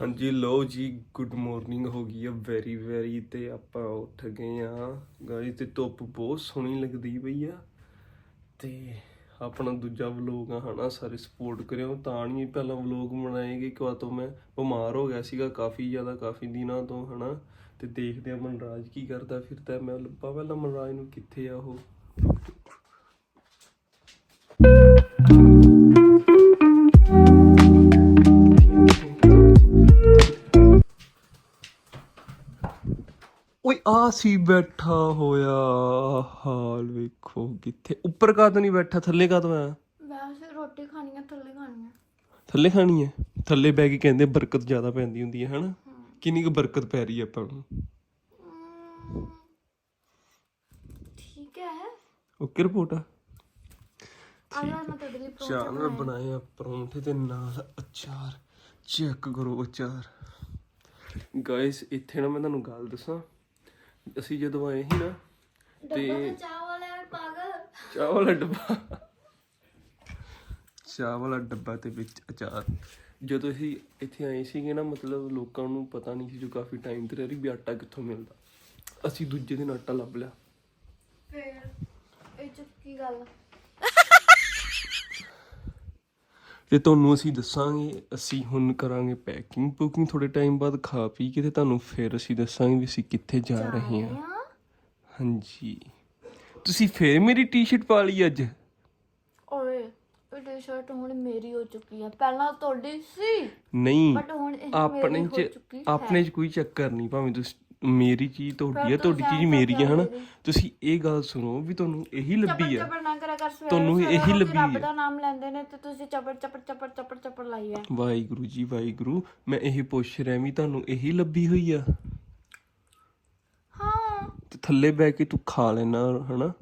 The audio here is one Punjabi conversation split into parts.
ਹਾਂਜੀ ਲੋ ਜੀ ਗੁੱਡ ਮਾਰਨਿੰਗ ਹੋ ਗਈ ਆ ਵੈਰੀ ਵੈਰੀ ਤੇ ਆਪਾਂ ਉੱਠ ਗਏ ਆ। ਗਾਈ ਤੇ ਧੁੱਪ ਬਹੁਤ ਸੋਹਣੀ ਲੱਗਦੀ ਪਈ ਆ। ਤੇ ਆਪਣਾ ਦੂਜਾ ਵਲੋਗ ਆ ਹਨਾ, ਸਾਰੇ ਸਪੋਰਟ ਕਰਿਓ। ਤਾਂ ਨਹੀਂ ਪਹਿਲਾਂ ਵਲੋਗ ਬਣਾਏਗੇ ਕਿ ਤੋਂ ਮੈਂ ਬਿਮਾਰ ਹੋ ਗਿਆ ਸੀਗਾ ਕਾਫੀ ਜ਼ਿਆਦਾ, ਕਾਫੀ ਦਿਨਾਂ ਤੋਂ ਹਨਾ। ਤੇ ਦੇਖਦੇ ਆ ਮਨਰਾਜ ਕੀ ਕਰਦਾ ਫਿਰਦਾ। ਮੈਂ ਲੱਭਾ ਪਹਿਲਾਂ ਮਨਰਾਜ ਨੂੰ ਕਿੱਥੇ ਆ ਉਹ। ਆ ਸੀ ਬੈਠਾ ਹੋਇਆ ਹਾਲ ਵੇਖੋ ਕਿੱਥੇ। ਉੱਪਰ ਕਾਹਤੋਂ ਨਹੀਂ ਬੈਠਾ ਥੱਲੇ ਕਾਹਤੋਂ ਆਇਆ ਵੈਸੇ ਰੋਟੀ ਖਾਣੀ ਆ ਥੱਲੇ ਖਾਣੀ ਆ। ਥੱਲੇ ਖਾਣੀ ਹੈ ਥੱਲੇ ਬੈ ਕੇ ਕਹਿੰਦੇ ਬਰਕਤ ਜ਼ਿਆਦਾ ਪੈਂਦੀ ਹੁੰਦੀ ਹੈ ਹਨਾ? ਕਿੰਨੀ ਕੁ ਬਰਕਤ ਪੈ ਰਹੀ ਹੈ ਆਪਾਂ ਨੂੰ? ਠੀਕ ਹੈ। ਓਕੇ ਰਿਪੋਰਟ ਆ। ਆ। ਜਾ ਮੈਂ ਤੁਹਾਡੇ ਲਈ ਪਰੌਂਠੇ ਚਾਰ ਬਣਾਏ ਆ ਪਰੌਂਠੇ ਦੇ ਨਾਲ ਅਚਾਰ। ਚੈੱਕ ਕਰੋ ਅਚਾਰ। ਗਾਇਸ ਇੱਥੇ ਨਾ ਮੈਂ ਤੁਹਾਨੂੰ ਗੱਲ ਦੱਸਾਂ। ਅਸੀਂ ਜਦੋਂ ਆਏ ਸੀ ਨਾ ਤੇ ਚਾਹ ਵਾਲਾ ਪਾਗਲ। ਚਾਹ ਵਾਲਾ ਡੱਬਾ। ਚਾਹ ਵਾਲਾ ਡੱਬਾ ਤੇ ਵਿੱਚ ਅਚਾਰ। ਜਦੋਂ ਅਸੀਂ ਇੱਥੇ ਆਏ ਸੀਗੇ ਨਾ ਮਤਲਬ ਲੋਕਾਂ ਨੂੰ ਪਤਾ ਨਹੀਂ ਸੀ ਜੋ ਕਾਫੀ ਟਾਈਮ ਤੇ ਰਹੀ ਵੀ ਆਟਾ ਕਿੱਥੋਂ ਮਿਲਦਾ। ਅਸੀਂ ਦੂਜੇ ਦਿਨ ਆਟਾ ਲੱਭ ਲਿਆ। ਫੇਰ ਇਹ ਚ ਕੀ ਗੱਲ ਤੇ ਤੁਹਾਨੂੰ ਅਸੀਂ ਦੱਸਾਂਗੇ ਅਸੀਂ ਹੁਣ ਕਰਾਂਗੇ ਪੈਕਿੰਗ ਪੁਕਿੰਗ ਥੋੜੇ ਟਾਈਮ ਬਾਅਦ ਖਾ ਪੀ ਕੇ ਤੇ ਤੁਹਾਨੂੰ ਫਿਰ ਅਸੀਂ ਦੱਸਾਂਗੇ ਵੀ ਅਸੀਂ ਕਿੱਥੇ ਜਾ ਰਹੇ ਹਾਂ। ਹਾਂਜੀ। ਤੁਸੀਂ ਫੇਰ ਮੇਰੀ ਟੀ-ਸ਼ਰਟ ਪਾ ਲਈ ਅੱਜ? ਓਏ ਇਹ ਟੀ-ਸ਼ਰਟ ਹੁਣ ਮੇਰੀ ਹੋ ਚੁੱਕੀ ਆ। ਪਹਿਲਾਂ ਤੁਹਾਡੀ ਸੀ ਨਹੀਂ ਬਟ ਹੁਣ ਇਹ ਆਪਣੇ ਮੇਰੀ ਹੋ ਚ ਚੁੱਕੀ ਆਪਣੇ ਚ ਕੋਈ ਚੱਕਰ ਨਹੀਂ ਭਾਵੇਂ ਤੁਸੀਂ ਮੇਰੀ ਚੀਜ਼ ਤੁਹਾਡੀ ਹੈ ਫਿਰ ਤੁਹਾਡੀ ਚੀਜ਼ ਮੇਰੀ ਹੈ ਹਨਾ। ਤੁਸੀਂ ਇਹ ਗੱਲ ਸੁਣੋ ਵੀ ਤੁਹਾਨੂੰ ਇਹੀ ਲੱਭੀ ਆ। ਚੱਪੜ ਨਾ ਕਰਿਆ ਕਰ ਸਵੇਰੇ ਤੁਹਾਨੂੰ ਸਵੇਰੇ ਇਹੀ ਲੋਕੀ ਲੱਭੀ ਰੱਬ ਹੈ। ਦਾ ਨਾਮ ਲੈਂਦੇ ਨੇ ਤੇ ਤੁਸੀਂ ਚੱਪੜ ਚੱਪੜ ਚੱਪੜ ਚੱਪੜ ਚੱਪੜ ਲਾਈ ਆ। ਵਾਹਿਗੁਰੂ ਜੀ ਵਾਹਿਗੁਰੂ। ਮੈਂ ਇਹ ਪੁੱਛ ਰਿਹਾ ਵੀ ਤੁਹਾਨੂੰ ਇਹੀ ਲੱਭੀ ਹੋਈ ਆ? ਹਾਂ। ਤੇ ਥੱਲੇ ਬੈ ਕੇ ਤੂੰ ਖਾ ਲੈਣਾ ਹਨਾ?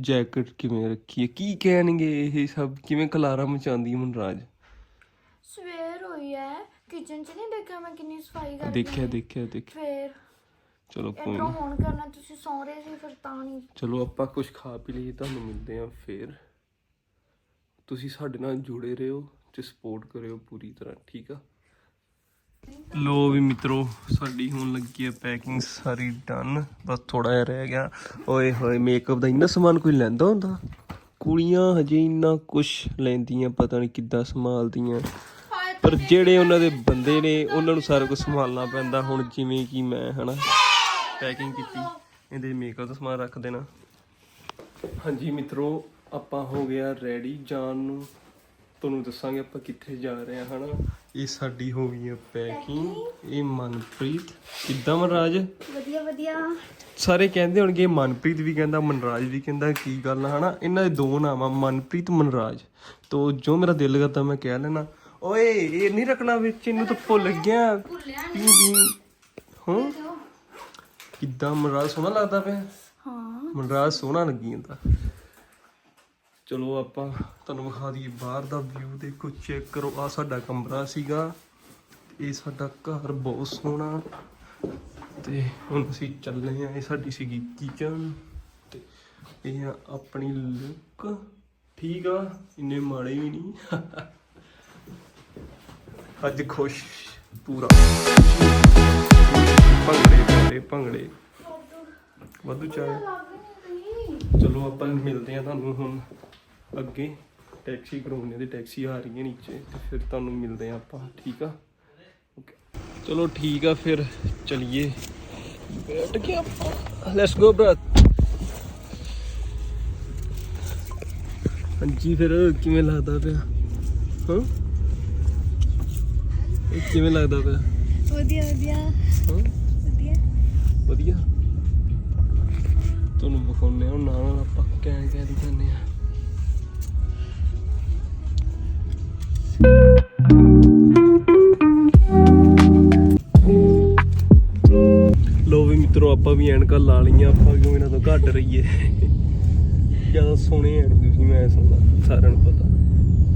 ਜੈਕਟ ਕਿਵੇਂ ਰੱਖੀ ਹੈ ਕੀ ਕਹਿਣਗੇ ਇਹ ਸਭ? ਕਿਵੇਂ ਕਲਾਰਾ ਮਚਾਉਂਦੀ ਹੈ ਮਨਰਾਜ? ਸਵੇਰ ਕਿਚਨ 'ਚ ਨਹੀਂ ਦੇਖਿਆ ਮੈਂ ਕਿੰਨੀ ਸਫ਼ਾਈ ਕਰਦੀ ਦੇਖਿਆ ਦੇਖਿਆ ਦੇਖਿਆ। ਫੇਰ ਚਲੋ ਕੋਈ ਇਧਰੋਂ ਹੁਣ ਕਰਨਾ ਤੁਸੀਂ ਸੌਂ ਰਹੇ ਸੀ ਫਿਰ ਤਾਂ ਨਹੀਂ ਚਲੋ ਆਪਾਂ ਕੁਝ ਖਾ ਪੀ ਲਈਏ ਤੁਹਾਨੂੰ ਮਿਲਦੇ ਆ ਫੇਰ। ਤੁਸੀਂ ਸਾਡੇ ਨਾਲ ਜੁੜੇ ਰਹੋ ਤੇ ਸਪੋਰਟ ਕਰਿਓ ਪੂਰੀ ਤਰ੍ਹਾਂ ਠੀਕ ਆ? ਲੋ ਵੀ ਮਿੱਤਰੋ ਸਾਡੀ ਹੁਣ ਲੱਗੀ ਹੈ ਪੈਕਿੰਗ ਸਾਰੀ ਡਨ ਬਸ ਥੋੜਾ ਜਿਹਾ ਰਹਿ ਗਿਆ। ਓਏ ਹੋਏ ਮੇਕਅਪ ਦਾ ਇੰਨਾ ਸਮਾਨ ਕੋਈ ਲੈਂਦਾ ਹੁੰਦਾ? ਕੁੜੀਆਂ ਹਜੇ ਇੰਨਾ ਕੁਝ ਲੈਂਦੀਆਂ ਪਤਾ ਨਹੀਂ ਕਿੱਦਾਂ ਸੰਭਾਲਦੀਆਂ। ਪਰ ਜਿਹੜੇ ਉਹਨਾਂ ਦੇ ਬੰਦੇ ਨੇ ਉਹਨਾਂ ਨੂੰ ਸਾਰਾ ਕੁਝ ਸੰਭਾਲਣਾ ਪੈਂਦਾ। ਹੁਣ ਜਿਵੇਂ ਕਿ ਮੈਂ ਹਨਾ ਪੈਕਿੰਗ ਕੀਤੀ। ਇਹਦੇ ਮੇਕਅਪ ਦਾ ਸਮਾਨ ਰੱਖ ਦੇਣਾ। ਹਾਂਜੀ ਮਿੱਤਰੋ ਆਪਾਂ ਹੋ ਗਿਆ ਰੈਡੀ ਜਾਣ ਨੂੰ ਤੁਹਾਨੂੰ ਦੱਸਾਂਗੇ ਆਪਾਂ ਕਿੱਥੇ ਜਾ ਰਹੇ ਹਾਂ ਹਨਾ। ਇਹ ਸਾਡੀ ਹੋ ਗਈ ਹੈ ਪੈਕਿੰਗ ਇਹ ਮਨਪ੍ਰੀਤ। ਕਿੱਦਾਂ ਮਨਰਾਜ? ਵਧੀਆ ਵਧੀਆ। ਸਾਰੇ ਕਹਿੰਦੇ ਹੋਣਗੇ ਮਨਪ੍ਰੀਤ ਵੀ ਕਹਿੰਦਾ ਮਨਰਾਜ ਵੀ ਕਹਿੰਦਾ ਕੀ ਗੱਲ ਹਨਾ। ਇਹਨਾਂ ਦੇ ਦੋ ਨਾਮ ਆ ਮਨਪ੍ਰੀਤ ਮਨਰਾਜ। ਤੋ ਜੋ ਮੇਰਾ ਦਿਲ ਕਰਦਾ ਮੈਂ ਕਹਿ ਲੈਣਾ। ਓਏ ਇਹ ਨਹੀਂ ਰੱਖਣਾ ਵਿੱਚ ਇਹਨੂੰ ਤਾਂ ਭੁੱਲ ਗਿਆ। ਪੀ ਪੀ ਹਾਂ? ਕਿੱਦਾਂ ਮਨਰਾਜ ਸੋਹਣਾ ਲੱਗਦਾ ਪਿਆ? ਹਾਂ। ਮਨਰਾਜ ਸੋਹਣਾ ਲੱਗੀ ਜਾਂਦਾ ਚਲੋ ਆਪਾਂ ਤੁਹਾਨੂੰ ਵਿਖਾ ਦਈਏ ਬਾਹਰ ਦਾ ਵਿਊ ਦੇਖੋ ਚੈੱਕ ਕਰੋ। ਆ ਸਾਡਾ ਕਮਰਾ ਸੀਗਾ। ਇਹ ਸਾਡਾ ਘਰ ਬਹੁਤ ਸੋਹਣਾ। ਤੇ ਹੁਣ ਅਸੀਂ ਚੱਲੇ ਆ ਇਹ ਸਾਡੀ ਸੀਗੀ ਕਿਚਨ ਤੇ ਇਹ ਆ ਆਪਣੀ ਲੁੱਕ ਠੀਕ ਆ ਇੰਨੇ ਮਾੜੇ ਵੀ ਨਹੀਂ। ਅੱਜ ਖੁਸ਼ ਪੂਰਾ। ਭੰਗੜੇ ਭੰਗੜੇ ਭੰਗੜੇ। ਵਾਧੂ ਚਾਹ ਚਲੋ ਆਪਾਂ ਮਿਲਦੇ ਆ ਤੁਹਾਨੂੰ ਹੁਣ ਅੱਗੇ। ਟੈਕਸੀ ਕਰੋਨੇ ਦੀ ਟੈਕਸੀ ਆ ਰਹੀ ਹੈ ਨੀਚੇ। ਤੇ ਫਿਰ ਤੁਹਾਨੂੰ ਮਿਲਦੇ ਆ ਆਪਾਂ, ਠੀਕ ਆ? ਚਲੋ ਠੀਕ ਆ, ਫਿਰ ਚਲਿਏ। ਬੈਠ ਕੇ ਆਪਾਂ। ਲੈਟਸ ਗੋ ਬ੍ਰਤ ਹਾਂਜੀ, ਫਿਰ ਕਿਵੇਂ ਲੱਗਦਾ ਪਿਆ? ਹਾਂ? ਇਹ ਕਿਵੇਂ ਲੱਗਦਾ ਪਿਆ? ਵਧੀਆ ਵਧੀਆ। ਹਾਂ? ਵਧੀਆ। ਵਧੀਆ। ਤੁਹਾਨੂੰ ਵਿਖਾਉਨੇ ਆ ਨਾਲ ਨਾਲ ਆਪਾਂ ਕਹਿ ਕਹਿ ਦੀ ਜਾਂਦੇ ਆ ਲੋ ਵੀ ਮਿੱਤਰੋ ਆਪਾਂ ਵੀ ਐਨਕਾਂ ਲਾ ਲਈਆਂ ਆਪਾਂ ਕਿਉਂ ਇਹਨਾਂ ਤੋਂ ਘੱਟ ਰਹੀਏ? ਜ਼ਿਆਦਾ ਸੋਹਣੇ ਐ ਨੀ ਤੁਸੀਂ ਮੈਂ ਸੋਹਣਾ ਸਾਰਿਆਂ ਨੂੰ ਪਤਾ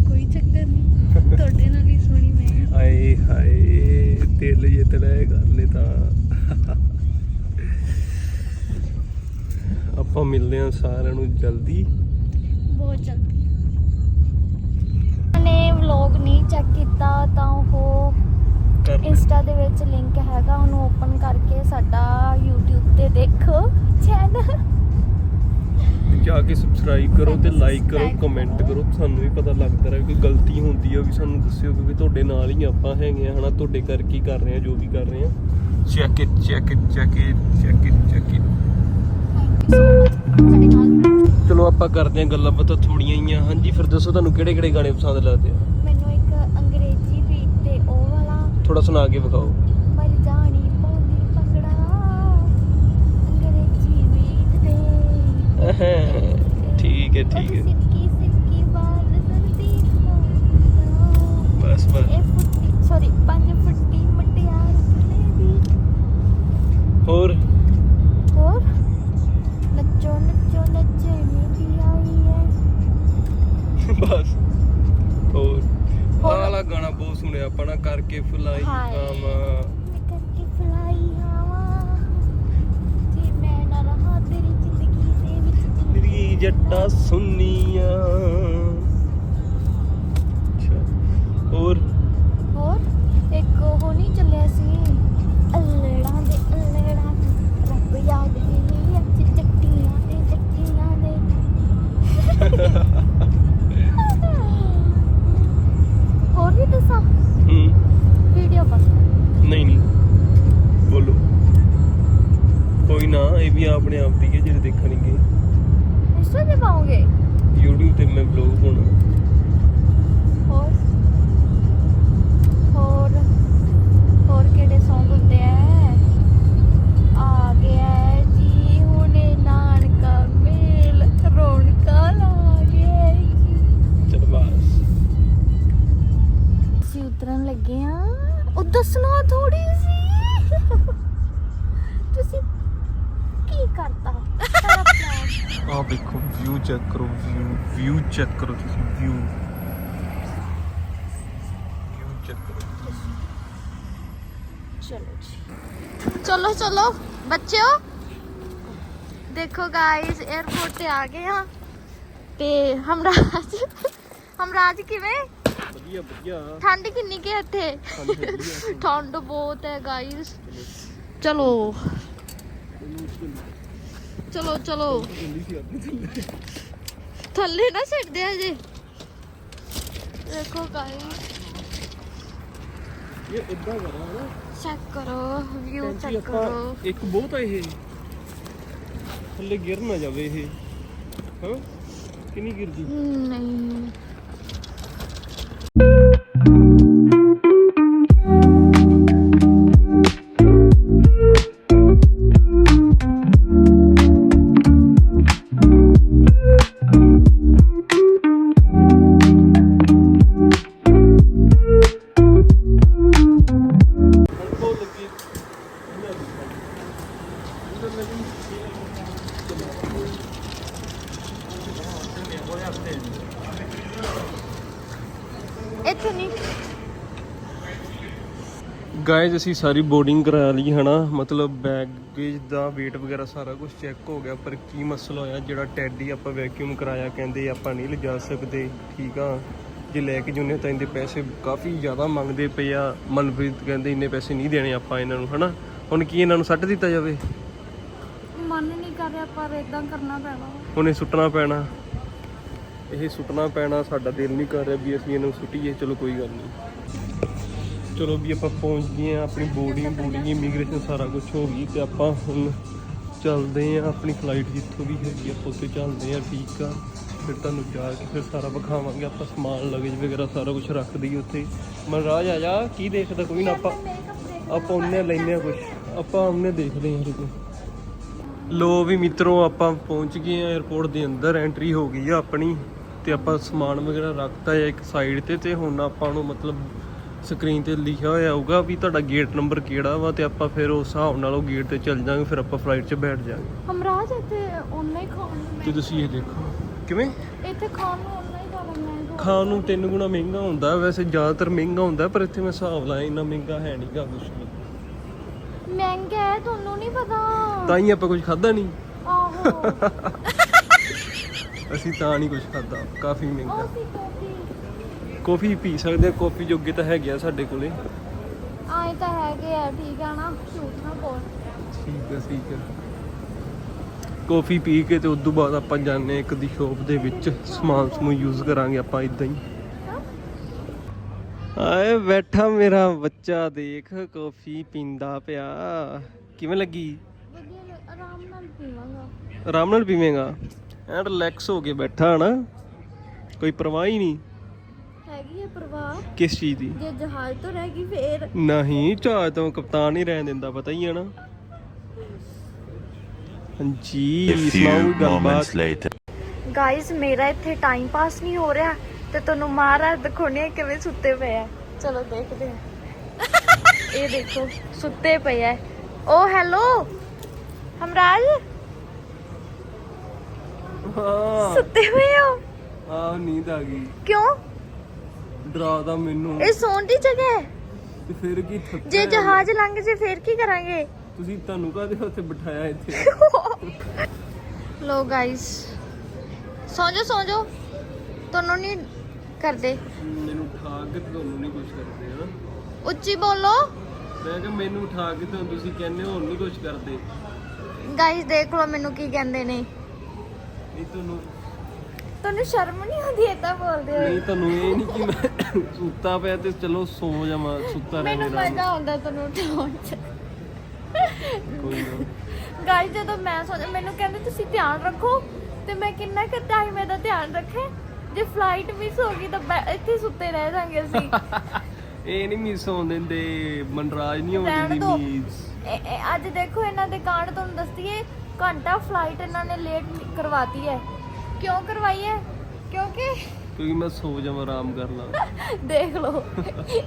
ਕੋਈ ਚੱਕਰ ਨਹੀਂ ਤੁਹਾਡੇ ਨਾਲ ਹੀ ਸੋਣੀ ਮੈਂ ਹਾਏ ਹਾਏ ਦਿਲ ਜੇ ਤੇ ਕਰ ਲੈ ਤਾਂ। ਆਪਾਂ ਮਿਲਦੇ ਹਾਂ ਸਾਰਿਆਂ ਨੂੰ ਜਲਦੀ। ਬਹੁਤ ਜਲਦੀ। ਨੇ ਵਲੌਗ ਨਹੀਂ ਚੈੱਕ ਕੀਤਾ ਤਾਂ ਉਹ ਵਿੱਚ ਲਿੰਕ ਹੈਗਾ ਉਹਨੂੰ ਓਪਨ ਕਰਕੇ ਸਾਡਾ YouTube ਤੇ ਦੇਖੋ ਚੈਨਲ ਜਾ ਕੇ ਸਬਸਕ੍ਰਾਈਬ ਕਰੋ ਤੇ ਲਾਈਕ ਕਰੋ ਕਮੈਂਟ ਕਰੋ। ਸਾਨੂੰ ਵੀ ਪਤਾ ਲੱਗਦਾ ਰਹੇ ਕੋਈ ਗਲਤੀ ਹੁੰਦੀ ਉਹ ਵੀ ਸਾਨੂੰ ਦੱਸਿਓ ਕਿਉਂਕਿ ਤੁਹਾਡੇ ਨਾਲ ਹੀ ਆਪਾਂ ਹੈਗੇ ਆ ਹਨਾ? ਤੁਹਾਡੇ ਕਰਕੇ ਹੀ ਕਰ ਰਹੇ ਆ ਜੋ ਵੀ ਕਰ ਰਹੇ ਆ। Check it check it check it check it check it ਚਲੋ ਆਪਾਂ ਕਰਦੇ ਆ ਗੱਲਾਂ ਬਾਤਾਂ ਥੋੜੀਆਂ ਹੀ ਆ ਹਾਂਜੀ ਫਿਰ ਦੱਸੋ ਤੁਹਾਨੂੰ ਕਿਹੜੇ ਕਿਹੜੇ ਗਾਣੇ ਪਸੰਦ ਲੱਗਦੇ ਆ? ਮੈਨੂੰ ਇੱਕ ਅੰਗਰੇਜ਼ੀ ਬੀਟ ਤੇ ਉਹ ਵਾਲਾ। ਥੋੜਾ ਸੁਣਾ ਕੇ ਵਿਖਾਓ। ਮਰ ਜਾਣੀ ਪਾਉਂਦੀ ਪੰਗੜਾ ਅੰਗਰੇਜ਼ੀ ਬੀਟ ਤੇ। ਠੀਕ ਹੈ ਠੀਕ ਹੈ। ਸਿੱਕੀ ਸਿੱਕੀ ਬਸ ਬਸ। ਇਹ ਫੁੱਟੀ ਸੌਰੀ ਪੰਜ ਫੁੱਟੀ ਮਟਿਆਰ ਫੁੱਲੇ ਦੀ। ਹੋਰ? ਹੋਰ? ਨੱਚੋ ਨੱਚੋ ਨੱਚਣੀ ਦੀ ਆਈ ਹੈ। ਬਸ। ਹੋਰ? ਵਾਲਾ ਗਾਣਾ ਬਹੁਤ ਸੁਣਿਆ ਆਪਾਂ ਨਾ ਕਰਕੇ ਫੁਲਾਈ। ਕਾਮਾ। ਜੱਟਾ ਸੁੰਨੀਆਂ। ਹੋਰ? ਹੋਰ? ਇੱਕ ਉਹ ਨਹੀਂ ਚੱਲਿਆ ਸੀ। ਅਲੜਾਂ ਦੇ ਅਲੜਾਂ ਰੱਬ ਯਾਦ ਹੀ ਅੱਜ ਜੱਟੀਆਂ ਤੇ ਜੱਟੀਆਂ ਦੇ। ਹੋਰ ਵੀ ਦੱਸਾਂ? ਹੂੰ। ਵੀਡੀਓ ਬਸ ਨਹੀਂ ਨਹੀਂ। ਬੋਲੋ। ਕੋਈ ਨਾ ਇਹ ਵੀ ਆਪਣੇ ਆਪ ਦੀ ਹੈ ਜਿਹੜੇ ਦੇਖਣਗੇ। YouTube ਤੇ ਮੈਂ ਵਲੌਗ ਪਾਉਣਾ। ਹੋਰ? ਹੋਰ? ਹੋਰ ਕਿਹੜੇ Song ਹੁੰਦੇ ਆ ਆ ਗਿਆ ਹੈ ਜੀ ਹੁਣੇ ਨਾਨਕਾ ਮੇਲ ਰੌਣਕਾਂ ਲਾ ਗਿਆ ਜੀ। ਚਲ ਬਸ। ਅਸੀਂ ਉਤਰਨ ਲੱਗੇ ਆ। ਉਹ ਦੱਸਣਾ ਥੋੜੀ ਸੀ। ਤੁਸੀਂ ਕੀ ਕਰਤਾ ਸਾਰਾ plan ਆਹ ਵੇਖੋ ਵਿਊ ਚੈੱਕ ਕਰੋ ਵਿਊ ਵਿਊ ਚੈੱਕ ਕਰੋ ਤੁਸੀਂ ਵਿਊ ਵਿਊ ਚੈੱਕ ਕਰੋ चलो जी चलो चलो बच्चों देखो गाइस एयरपोर्ट ਤੇ ਆ ਗਏ ਆ ਤੇ ਹਮਰਾਜ ਹਮਰਾਜ ਕਿਵੇਂ ਵਧੀਆ ਵਧੀਆ ਠੰਡ ਕਿੰਨੀ ਕਿ ਇੱਥੇ ਠੰਡ ਹੈਗੀ ਆ। ਠੰਡ ਬਹੁਤ ਹੈ ਗਾਇਸ ਚਲੋ ਚਲੋ ਚਲੋ ਜਲਦੀ ਸੀ ਆਪਣੇ ਥੱਲੇ ਨਾ ਛੱਡਦੇ ਹਜੇ ਦੇਖੋ ਗਾਇਸ ਇਹ ਇਦਾਂ ਕਰਾਂ ਨਾ ਚੈੱਕ ਕਰੋ ਵਿਊ ਕੈਂਚੀ ਚੈੱਕ ਆਪਾਂ ਕਰੋ ਇੱਕ ਬਹੁਤ ਆ ਇਹ ਥੱਲੇ ਗਿਰ ਨਾ ਜਾਵੇ ਇਹ ਹਾਂ ਕਿ ਨਹੀਂ ਗਿਰਦੀ ਨਹੀਂ ਇੱਥੇ ਨਹੀਂ। ਗਾਇਜ਼ ਅਸੀਂ ਸਾਰੀ ਬੋਰਡਿੰਗ ਕਰਾ ਲਈ ਹਨਾ? ਮਤਲਬ ਬੈਗੇਜ ਦਾ weight ਵਗੈਰਾ ਸਾਰਾ ਕੁਝ ਚੈੱਕ ਹੋ ਗਿਆ ਪਰ ਕੀ ਮਸਲਾ ਹੋਇਆ? ਜਿਹੜਾ ਟੈਡੀ ਆਪਾਂ ਵੈਕਿਊਮ ਕਰਾਇਆ ਕਹਿੰਦੇ ਆਪਾਂ ਨਹੀਂ ਲਿਜਾ ਸਕਦੇ ਠੀਕ ਆ? ਜੇ ਲੈ ਕੇ ਜੁਨੇ ਤਾਂ ਇਹਦੇ ਪੈਸੇ ਕਾਫੀ ਜ਼ਿਆਦਾ ਮੰਗਦੇ ਪਏ ਆ। ਮਨਪ੍ਰੀਤ ਕਹਿੰਦੇ ਇੰਨੇ ਪੈਸੇ ਨਹੀਂ ਦੇਣੇ ਆਪਾਂ ਇਹਨਾਂ ਨੂੰ ਹਨਾ? ਹੁਣ ਕੀ ਇਹਨਾਂ ਨੂੰ ਸੱਟ ਦਿੱਤਾ ਜਾਵੇ? ਮਨ ਨਹੀਂ ਕਰ ਰਿਹਾ ਪਰ ਇਦਾਂ ਕਰਨਾ ਪੈਣਾ। ਹੁਣ ਇਹ ਸੁੱਟਣਾ ਪੈਣਾ। ਇਹ ਸੁੱਟਣਾ ਪੈਣਾ, ਸਾਡਾ ਦਿਲ ਨਹੀਂ ਕਰ ਰਿਹਾ ਵੀ ਅਸੀਂ ਇਹਨੂੰ ਸੁੱਟੀਏ, ਚਲੋ ਕੋਈ ਗੱਲ ਨਹੀਂ। ਚਲੋ ਵੀ ਆਪਾਂ ਪਹੁੰਚ ਗਏ ਆ ਆਪਣੀ ਬੋਰਡਿੰਗ ਬੋਰਡਿੰਗ ਇਮੀਗ੍ਰੇਸ਼ਨ ਸਾਰਾ ਕੁਝ ਹੋ ਗਈ ਤੇ ਆਪਾਂ ਹੁਣ ਚੱਲਦੇ ਆ ਆਪਣੀ ਫਲਾਈਟ ਜਿੱਥੋਂ ਵੀ ਹੈਗੀ ਆਪਾਂ ਉੱਥੇ ਚੱਲਦੇ ਆ ਠੀਕ ਆ। ਫਿਰ ਤੁਹਾਨੂੰ ਜਾ ਕੇ ਫਿਰ ਸਾਰਾ ਵਿਖਾਵਾਂਗੇ, ਆਪਾਂ ਸਮਾਨ ਲਗੇਜ ਵਗੈਰਾ ਸਾਰਾ ਕੁਝ ਰੱਖ ਦਈਏ ਉੱਥੇ। ਮਨਰਾਜ ਆ ਜਾ, ਕੀ ਦੇਖਦਾ ਕੋਈ ਨਾ ਆਪਾਂ ਆਪਾਂ ਉਹਨੇ ਲੈਨੇ ਆ ਕੁਝ ਆਪਾਂ ਉਹਨੇ ਦੇਖਦੇ ਆ ਰੁਕੋ। ਲੋ ਵੀ ਮਿੱਤਰੋ, ਆਪਾਂ ਪਹੁੰਚ ਗਏ ਆ 에어ਪੋਰਟ ਦੇ ਅੰਦਰ ਐਂਟਰੀ ਹੋ ਗਈ ਆ ਆਪਣੀ। ਤੇ ਆਪਾਂ ਸਮਾਨ ਵਗੈਰਾ ਰੱਖਤਾ ਹੈ ਇੱਕ ਸਾਈਡ ਤੇ ਤੇ ਹੁਣ ਆਪਾਂ ਨੂੰ ਮਤਲਬ ਸਕਰੀਨ ਤੇ ਲਿਖਿਆ ਹੋਇਆ ਹੋਊਗਾ ਵੀ ਤੁਹਾਡਾ ਗੇਟ ਨੰਬਰ ਕਿਹੜਾ ਵਾ ਤੇ ਆਪਾਂ ਫਿਰ ਉਸ ਹਿਸਾਬ ਨਾਲ ਉਹ ਗੇਟ ਤੇ ਚੱਲ ਜਾਾਂਗੇ ਫਿਰ ਆਪਾਂ ਫਲਾਈਟ 'ਚ ਬੈਠ ਜਾਾਂਗੇ। ਹਮਰਾਜ ਇੱਥੇ ਉਹਨਾਂ ਹੀ ਖਾਣ ਨੂੰ ਤੇ ਤੁਸੀਂ ਇਹ ਦੇਖੋ। ਕਿਵੇਂ? ਇੱਥੇ ਖਾਣ ਨੂੰ ਉਹਨਾਂ ਹੀ ਜ਼ਿਆਦਾ ਮਹਿੰਗਾ ਖਾਣ ਨੂੰ ਤਿੰਨ ਗੁਣਾ ਮਹਿੰਗਾ ਹੁੰਦਾ ਵੈਸੇ ਜ਼ਿਆਦਾਤਰ ਮਹਿੰਗਾ ਹੁੰਦਾ ਪਰ ਇੱਥੇ ਮੈਂ ਹਿਸਾਬ ਲਾਇਆ ਇੰਨਾ ਮਹਿੰਗਾ ਹੈ ਨਹੀਂਗਾ ਕੁਝ ਵੀ। ਮਹਿੰਗਾ ਹੈ ਤੁਹਾਨੂੰ ਨਹੀਂ ਪਤਾ। ਤਾਂ ਹੀ ਆਪਾਂ ਕੁਝ ਖਾਦਾ ਨਹੀਂ। ਆਹੋ। ਅਸੀਂ ਤਾਂ ਨਹੀਂ ਕੁਝ ਖਾਦਾ ਕਾਫੀ ਮਹਿੰਗਾ ਕੋਫੀ ਪੀ ਸਕਦੇ ਆ ਕਾਫੀ ਜੋਗੇ ਤਾਂ ਹੈਗੇ ਆ ਸਾਡੇ ਕੋਲੇ। ਆਏ ਤਾਂ ਹੈਗੇ ਆ ਠੀਕ ਆ ਨਾ ਝੂਠ ਨਾ ਬੋਲ। ਠੀਕ ਹੈ ਠੀਕ ਹੈ ਕਾਫੀ ਪੀ ਕੇ ਤੇ ਉਦੋਂ ਬਾਅਦ ਆਪਾਂ ਹਾਂ ਇੱਕ ਦੀ ਸ਼ੋਪ ਦੇ ਵਿੱਚ ਸਮਾਨ ਸਮੂਹ ਯੂਜ਼ ਕਰਾਂਗੇ ਆਪਾਂ ਇਦਾਂ ਹੀ। ਆਏ ਬੈਠਾ ਮੇਰਾ ਬੱਚਾ ਦੇਖ ਕਾਫੀ ਪੀਂਦਾ ਪਿਆ। ਕਿਵੇਂ ਲੱਗੀ? ਵਧੀਆ ਆਰਾਮ ਨਾਲ ਪੀਵਾਂਗਾ। ਆਰਾਮ ਨਾਲ ਪੀਵੇਂਗਾ? ਐਂ ਰਿਲੈਕਸ ਹੋ ਕੇ ਬੈਠਾ ਹਨਾ। ਕੋਈ ਪਰਵਾਹ ਹੀ ਨਹੀਂ। ਹੈਗੀ ਹੈ ਪ੍ਰਵਾਹ। ਕਿਸ ਚੀਜ਼ ਦੀ? ਜੇ ਜਹਾਜ਼ ਤੋਂ ਰਹਿ ਗਈ ਫੇਰ। ਨਹੀਂ ਜਹਾਜ਼ ਤੋਂ ਕਪਤਾਨ ਨਹੀਂ ਰਹਿਣ ਦਿੰਦਾ ਪਤਾ ਹੀ ਹੈ ਨਾ। ਹਾਂਜੀ ਸੁਣਾਓ ਗੱਲਬਾਤ. ਗਾਇਸ ਮੇਰਾ ਇੱਥੇ ਟਾਈਮ ਪਾਸ ਨਹੀਂ ਹੋ ਰਿਹਾ ਤੇ ਤੁਹਾਨੂੰ ਮਹਾਰਾਜ ਦਿਖਾਉਣੇ ਕਿਵੇਂ ਸੁੱਤੇ ਪਏ ਆ। ਚਲੋ ਦੇਖਦੇ ਆ। ਇਹ ਦੇਖੋ ਸੁੱਤੇ ਪਏ ਆ। ਓ ਹੈਲੋ ਹਮਰਾਜ? ਹਾਂ। ਸੁੱਤੇ ਹੋਏ ਹੋ? ਆ ਨੀਂਦ ਆ ਗਈ। ਕਿਉਂ? ਡਰਾਦਾ ਮੈਨੂੰ। ਇਹ ਸੌਣ ਦੀ ਜਗ੍ਹਾ ਹੈ। ਤੇ ਫਿਰ ਕੀ ਥੱਕਿਆ ਜੇ ਜਾਂਦਾ। ਜਹਾਜ਼ ਲੰਘ ਜੇ ਫੇਰ ਕੀ ਕਰਾਂਗੇ? ਤੁਸੀਂ ਤੁਹਾਨੂੰ ਕਾਹਦੇ ਉੱਤੇ ਬਿਠਾਇਆ ਇੱਥੇ? ਲੋ ਗਾਇਸ ਸੌਂ ਜਾਓ ਸੌਂ ਜਾਓ। ਤੁਹਾਨੂੰ ਨਹੀਂ ਕਰਦੇ। ਮੈਨੂੰ ਉਠਾ ਕੇ ਤੁਹਾਨੂੰ ਨਹੀਂ ਕੁਝ ਕਰਦੇ ਹਨਾ? ਉੱਚੀ ਬੋਲੋ। ਮੈਂ ਮੈਨੂੰ ਉਠਾ ਕੇ ਤੁਹਾਨੂੰ ਤੁਸੀਂ ਕਹਿੰਦੇ ਹੋ ਹੋਰ ਨਹੀਂ ਕੁਝ ਕਰਦੇ। ਗਾਇਸ ਦੇਖ ਲਓ ਮੈਨੂੰ ਕੀ ਕਹਿੰਦੇ ਨੇ। ਨਹੀਂ ਤੁਹਾਨੂੰ ਤੁਹਾਨੂੰ ਸ਼ਰਮ ਨਹੀਂ ਆਉਂਦੀ ਏਦਾਂ ਬੋਲਦੇ ਹੋਏ? ਨਹੀਂ ਤੁਹਾਨੂੰ ਇਹ ਨਹੀਂ ਕਿ ਮੈਂ ਸੁੱਤਾ ਪਿਆ ਤੇ ਚਲੋ ਸੌ ਜਾਵਾਂ ਸੁੱਤਾ ਰਹੇ ਮੈਨੂੰ ਮੇਰਾ ਮਜ਼ਾ ਆਉਂਦਾ ਤੁਹਾਨੂੰ ਉਠਾਉਣ ਚ। ਕੋਈ ਨਾ। ਗਾਇਸ ਜਦੋਂ ਮੈਂ ਸੋਚ ਮੈਨੂੰ ਕਹਿੰਦੇ ਤੁਸੀਂ ਧਿਆਨ ਰੱਖੋ ਤੇ ਮੈਂ ਕਿੰਨਾ ਕੁ ਟਾਈਮ ਇਹਦਾ ਧਿਆਨ ਰੱਖੇ। ਜੇ ਫਲਾਈਟ ਮਿਸ ਹੋ ਗਈ ਤਾਂ ਬੈ- ਇੱਥੇ ਹੀ ਸੁੱਤੇ ਰਹਿ ਜਾਾਂਗੇ ਅਸੀਂ। ਇਹ ਨਹੀਂ ਮਿਸ ਹੋਣ ਦਿੰਦੇ ਮਨਰਾਜ ਨਹੀਂ ਹੋਣ ਰਹਿਣ ਦਿੰਦੀ ਦਿਓ। ਮਿਸ ਇਹ- ਇਹ ਅੱਜ ਦੇਖੋ ਇਹਨਾਂ ਦੇ ਕਾਂਡ ਤੁਹਾਨੂੰ ਦੱਸਦੀਏ ਘੰਟਾ ਫਲਾਈਟ ਇਹਨਾਂ ਨੇ ਲੇਟ ਕਰਵਾਤੀ ਹੈ। ਕਿਉਂ ਕਰਵਾਈ ਹੈ? ਕਿਉਂਕਿ ਕਿਉਂਕਿ ਮੈਂ ਸੌ ਜਾਵਾਂ ਆਰਾਮ ਕਰ ਲਾਂ। ਦੇਖ ਲਓ।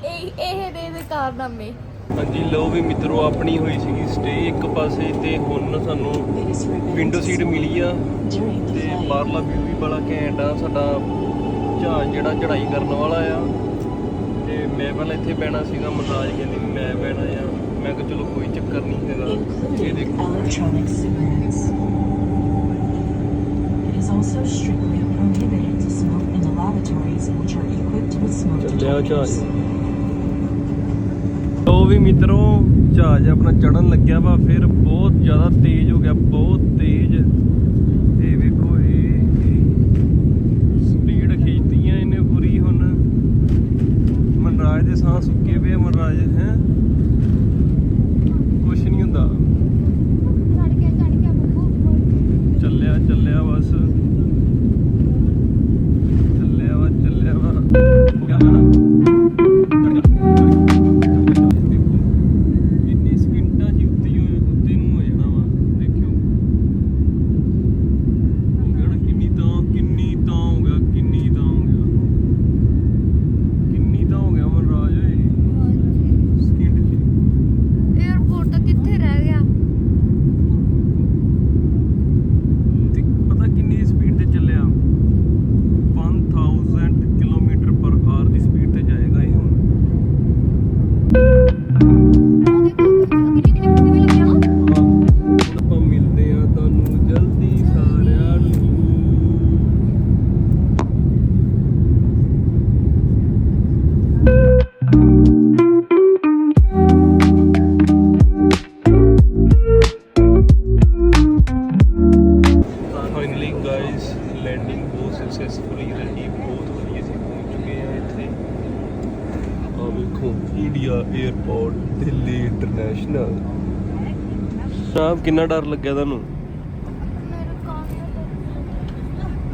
ਇਹ ਇਹ ਦੇ ਦੇ ਕਾਰਨਾਮੇ। ਹਾਂਜੀ ਲੋ ਵੀ ਮਿੱਤਰੋ ਆਪਣੀ ਹੋਈ ਸੀਗੀ ਸਟੇ ਇੱਕ ਪਾਸੇ ਤੇ ਹੁਣ ਸਾਨੂੰ ਵਿੰਡੋ ਸੀਟ ਮਿਲੀ ਆ। ਤੇ ਬਾਹਰਲਾ ਵਿਊ ਵੀ ਬੜਾ ਘੈਂਟ ਆ ਸਾਡਾ ਜਹਾਜ਼ ਜਿਹੜਾ ਚੜਾਈ ਕਰਨ ਵਾਲਾ ਆ। ਤੇ ਮੈਂ ਪਹਿਲਾਂ ਇੱਥੇ ਬਹਿਣਾ ਸੀਗਾ ਮਨਰਾਜ ਕਹਿੰਦੀ ਮੈਂ ਬਹਿਣਾ ਆ। ਮੈਂ ਕਿਹਾ ਚਲੋ ਕੋਈ ਚੱਕਰ ਨਹੀਂ ਹੈਗਾ ਇਹ ਦੇਖੋ electronic cigarettes. It is also strictly prohibited to smoke in the lavatories which are equipped with smoke ਚੱਲਿਆ detectors. ਜਹਾਜ਼ ਲੋ ਵੀ ਮਿੱਤਰੋ ਜਹਾਜ਼ ਆਪਣਾ ਚੜਨ ਲੱਗਿਆ ਵਾ ਫਿਰ ਬਹੁਤ ਜ਼ਿਆਦਾ ਤੇਜ਼ ਹੋ ਗਿਆ ਬਹੁਤ ਤੇਜ਼ ਤੇ ਵੇਖੋ ਇਹ ਸਪੀਡ ਖਿੱਚਦੀ ਆ ਇਹਨੇ ਪੂਰੀ ਹੁਣ ਮਨਰਾਜ ਦੇ ਸਾਹ ਸੁੱਕੇ ਪਏ ਆ, ਮਨਰਾਜ ਹੈ ਇੰਡੀਆ 에ਅਰਪੋਰਟ ਦਿੱਲੀ ਇੰਟਰਨੈਸ਼ਨਲ ਸਾਹਿਬ, ਕਿੰਨਾ ਡਰ ਲੱਗਿਆ ਤੁਹਾਨੂੰ?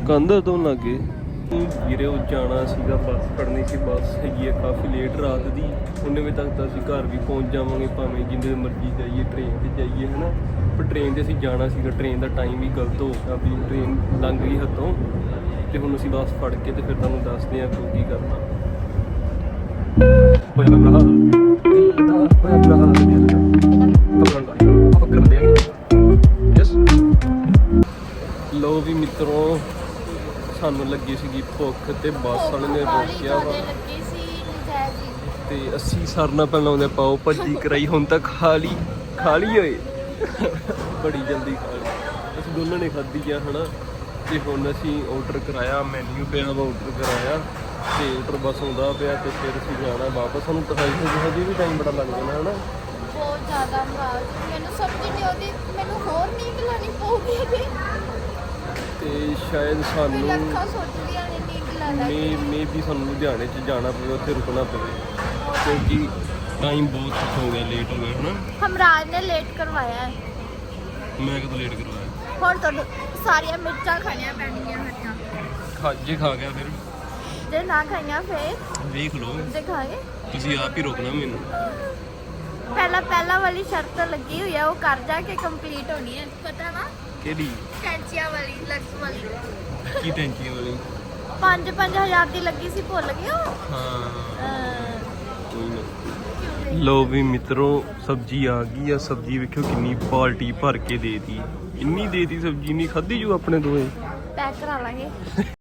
ਕੰਧ ਤੋਂ ਲੱਗੇ। ਵੀਰੇ, ਉਹ ਜਾਣਾ ਸੀਗਾ ਬੱਸ ਫੜਨੀ ਸੀ, ਬੱਸ ਹੈਗੀ ਹੈ ਕਾਫੀ ਲੇਟ ਰਾਤ ਦੀ। ਉਹਨੇ ਵਜੇ ਤੱਕ ਤਾਂ ਅਸੀਂ ਘਰ ਵੀ ਪਹੁੰਚ ਜਾਵਾਂਗੇ ਭਾਵੇਂ ਜਿੰਨੇ ਮਰਜ਼ੀ ਜਾਈਏ ਟ੍ਰੇਨ ਤੇ ਜਾਈਏ, ਹਨਾ? ਪਰ ਟ੍ਰੇਨ ਤੇ ਅਸੀਂ ਜਾਣਾ ਸੀਗਾ ਟ੍ਰੇਨ ਦਾ ਟਾਈਮ ਵੀ ਗਲਤ ਹੋ ਗਿਆ ਵੀ ਟ੍ਰੇਨ ਲੰਘ ਗਈ ਹੱਥੋਂ। ਤੇ ਹੁਣ ਅਸੀਂ ਬੱਸ ਫੜ ਕੇ ਤੇ ਫਿਰ ਤੁਹਾਨੂੰ ਦੱਸਦੇ ਹਾਂ ਕਿ ਕੀ ਕਰਨਾ। ਹੋਇਆ ਨਾ ਬਰਾ ਹੋਇਆ ਬਰਾ ਪਕੜਨ ਦਾ ਪਕੜਨ ਦੇ ਯਸ ਲੋ ਵੀ ਮਿੱਤਰੋ ਸਾਨੂੰ ਲੱਗੀ ਸੀਗੀ ਭੁੱਖ ਤੇ ਬੱਸ ਵਾਲੇ ਨੇ ਰੋਕਿਆ ਵਾ। ਤੇ ਅਸੀਂ ਸਰਨਾ ਪਹਿਲਾਂ ਉਹਦੇ ਪਾਓ ਭੱਜੀ ਕਰਾਈ ਹੁਣ ਤੱਕ ਖਾ ਲਈ ਖਾ ਲਈ ਓਏ। ਬੜੀ ਜਲਦੀ ਖਾ ਲਈ ਅਸੀਂ ਦੋਨਾਂ ਨੇ ਖਾਧੀ ਆ ਹਨਾ? ਤੇ ਹੁਣ ਅਸੀਂ ਆਰਡਰ ਕਰਾਇਆ ਮੈਨੂ ਪਿਆ ਵਾ ਆਰਡਰ ਕਰਾਇਆ। ਤੇ ਉਧਰ ਬੱਸ ਆਉਂਦਾ ਪਿਆ ਤੇ ਫਿਰ ਅਸੀਂ ਜਾਣਾ ਵਾਪਸ। ਸਾਨੂੰ ਦਿਖਾਈ ਹੋਈ ਹਜੇ ਵੀ ਟਾਈਮ ਬੜਾ ਲੱਗ ਜਾਣਾ ਹਨਾ? ਬਹੁਤ ਜ਼ਿਆਦਾ ਮਰਾਜ ਮੈਨੂੰ ਸਮਝ ਨਹੀਂ ਆਉਂਦੀ ਮੈਨੂੰ ਹੋਰ ਨੀਂਦ ਲੈਣੀ ਪਊਗੀ ਇਹਦੀ। ਤੇ ਸ਼ਾਇਦ ਸਾਨੂੰ ਅੱਖਾਂ ਸੋਚਦੀਆਂ ਨੇ ਨੀਂਦ ਲੈ ਲੈ ਮੇ ਮੇ ਵੀ ਸਾਨੂੰ ਲੁਧਿਆਣੇ 'ਚ ਜਾਣਾ ਪਵੇ ਉੱਥੇ ਰੁਕਣਾ ਪਵੇ। ਕਿਉਂਕਿ ਟਾਈਮ ਬਹੁਤ ਹੋ ਗਿਆ ਲੇਟ ਹੋ ਗਿਆ ਹਨਾ? ਹਮਰਾਜ ਨੇ ਲੇਟ ਕਰਵਾਇਆ ਹੈ। ਮੈਂ ਕਦੋਂ ਲੇਟ ਕਰਵਾਇਆ? ਹੁਣ ਤੁਹਾਨੂੰ ਸਾਰੀਆਂ ਮਿਰਚਾਂ ਖਾਣੀਆਂ ਪੈਣਗੀਆਂ ਹਰੀਆਂ ਖਾ ਜੇ ਖਾ ਗਿਆ ਫਿਰ? ਜੇ ਨਾ ਖਾਈਆਂ ਫੇਰ। ਵੇਖ ਲਓ। ਜੇ ਖਾਏ ਤੁਸੀਂ ਆਪ ਹੀ ਰੋਕਣਾ ਮੈਨੂੰ। ਪਹਿਲਾ ਪਹਿਲਾ ਵਾਲੀ ਸ਼ਰਤ ਲੱਗੀ ਹੋਈ ਹੈ ਉਹ ਕਰ ਜਾ ਕੇ ਕੰਪਲੀਟ ਹੋਣੀ ਹੈ ਪਤਾ ਨਾ ਕਿਹੜੀ? ਟੈਂਚੀਆਂ ਵਾਲੀ ਲਕਸ ਵਾਲੀ। ਕੀ ਟੈਂਕੀ ਵਾਲੀ? 5-5000 ਦੀ ਲੱਗੀ ਸੀ ਭੁੱਲ ਗਏ ਹੋ? ਹਾਂ। ਅਹ, ਕੋਈ ਨਾ। ਲੋ ਵੀ ਮਿੱਤਰੋ ਸਬਜ਼ੀ ਆ ਗਈ ਆ। ਸਬਜ਼ੀ ਵੇਖਿਓ ਕਿੰਨੀ ਪਾਲਟੀ ਭਰ ਕੇ ਦੇਤੀ ਇੰਨੀ ਦੇਤੀ ਸਬਜ਼ੀ ਨਹੀਂ ਖਾਧੀ ਜੂ ਆਪਣੇ ਦੋਏ ਪੈਕ ਕਰਾ ਲਾਂਗੇ।